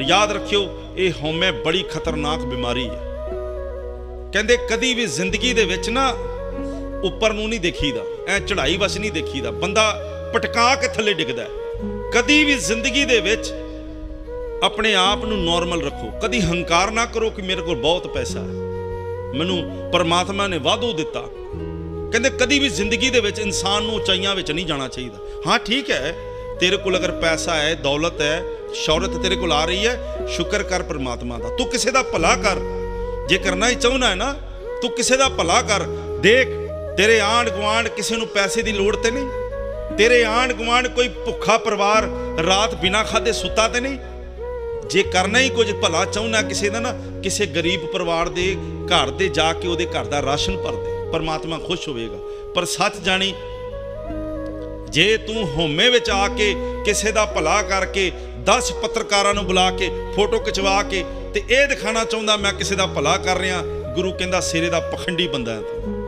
ਪਰ ਯਾਦ ਰੱਖਿਓ, ਇਹ ਹਉਮੈ ਬੜੀ ਖਤਰਨਾਕ ਬਿਮਾਰੀ ਹੈ। ਕਹਿੰਦੇ ਕਦੀ ਵੀ ਜ਼ਿੰਦਗੀ ਦੇ ਵਿੱਚ ਨਾ ਉੱਪਰ ਨੂੰ ਨਹੀਂ ਦੇਖੀਦਾ, ਐ ਚੜਾਈ ਵਸ ਨਹੀਂ ਦੇਖੀਦਾ, ਬੰਦਾ ਪਟਕਾ ਕੇ ਥੱਲੇ ਡਿੱਗਦਾ ਕਦੀ ਵੀ ਜ਼ਿੰਦਗੀ ਦੇ ਵਿੱਚ ਆਪਣੇ ਆਪ ਨੂੰ ਨਾਰਮਲ ਰੱਖੋ, ਕਦੀ ਹੰਕਾਰ ਨਾ ਕਰੋ ਕਿ ਮੇਰੇ ਕੋਲ ਬਹੁਤ ਪੈਸਾ ਹੈ। ਮੈਨੂੰ ਪਰਮਾਤਮਾ ਨੇ ਵਾਧੂ ਦਿੱਤਾ। ਕਹਿੰਦੇ ਕਦੀ ਵੀ ਜ਼ਿੰਦਗੀ ਦੇ ਵਿੱਚ ਇਨਸਾਨ ਨੂੰ ਉਚਾਈਆਂ ਵਿੱਚ ਨਹੀਂ ਜਾਣਾ ਚਾਹੀਦਾ। ਹਾਂ, ਠੀਕ ਹੈ ਤੇਰੇ ਕੋਲ ਅਗਰ ਪੈਸਾ ਹੈ, ਦੌਲਤ ਹੈ, ਸ਼ੌਹਰਤ ਤੇਰੇ ਕੋਲ ਆ ਰਹੀ ਹੈ, ਸ਼ੁਕਰ ਕਰ ਪਰਮਾਤਮਾ ਦਾ। ਤੂੰ ਕਿਸੇ ਦਾ ਭਲਾ ਕਰ। ਜੇ ਕਰਨਾ ਹੀ ਚਾਹੁੰਦਾ ਹੈ ਨਾ, ਤੂੰ ਕਿਸੇ ਦਾ ਭਲਾ ਕਰ। ਦੇਖ, ਤੇਰੇ ਆਂਢ ਗੁਆਂਢ ਕਿਸੇ ਨੂੰ ਪੈਸੇ ਦੀ ਲੋੜ ਤੇ ਨਹੀਂ। ਤੇਰੇ ਆਂਢ ਗੁਆਂਢ ਕੋਈ ਭੁੱਖਾ ਪਰਿਵਾਰ ਰਾਤ ਬਿਨਾ ਖਾਦੇ ਸੁੱਤਾ ਤੇ ਨਹੀਂ। ਜੇ ਕਰਨਾ ਹੀ ਕੁਝ ਭਲਾ ਚਾਹੁੰਦਾ ਕਿਸੇ ਦਾ ਨਾ, ਕਿਸੇ ਗਰੀਬ ਪਰਿਵਾਰ ਦੇ ਘਰ ਦੇ ਜਾ ਕੇ ਉਹਦੇ ਘਰ ਦਾ ਰਾਸ਼ਨ ਭਰ ਦੇ। ਪਰਮਾਤਮਾ ਖੁਸ਼ ਹੋਵੇਗਾ। ਪਰ ਸੱਚ ਜਾਣੀ ਜੇ ਤੂੰ ਹੋਮੇ ਵਿੱਚ ਆ ਕੇ ਕਿਸੇ ਦਾ ਭਲਾ ਕਰਕੇ 10 ਪੱਤਰਕਾਰਾਂ ਨੂੰ ਬੁਲਾ ਕੇ ਫੋਟੋ ਖਿਚਵਾ ਕੇ ਤੇ ਇਹ ਦਿਖਾਣਾ ਚਾਹੁੰਦਾ ਮੈਂ ਕਿਸੇ ਦਾ ਭਲਾ ਕਰ ਰਿਹਾ, ਗੁਰੂ ਕਹਿੰਦਾ ਸਿਰੇ ਦਾ ਪਖੰਡੀ ਬੰਦਾ ਹੈ ਤੂੰ।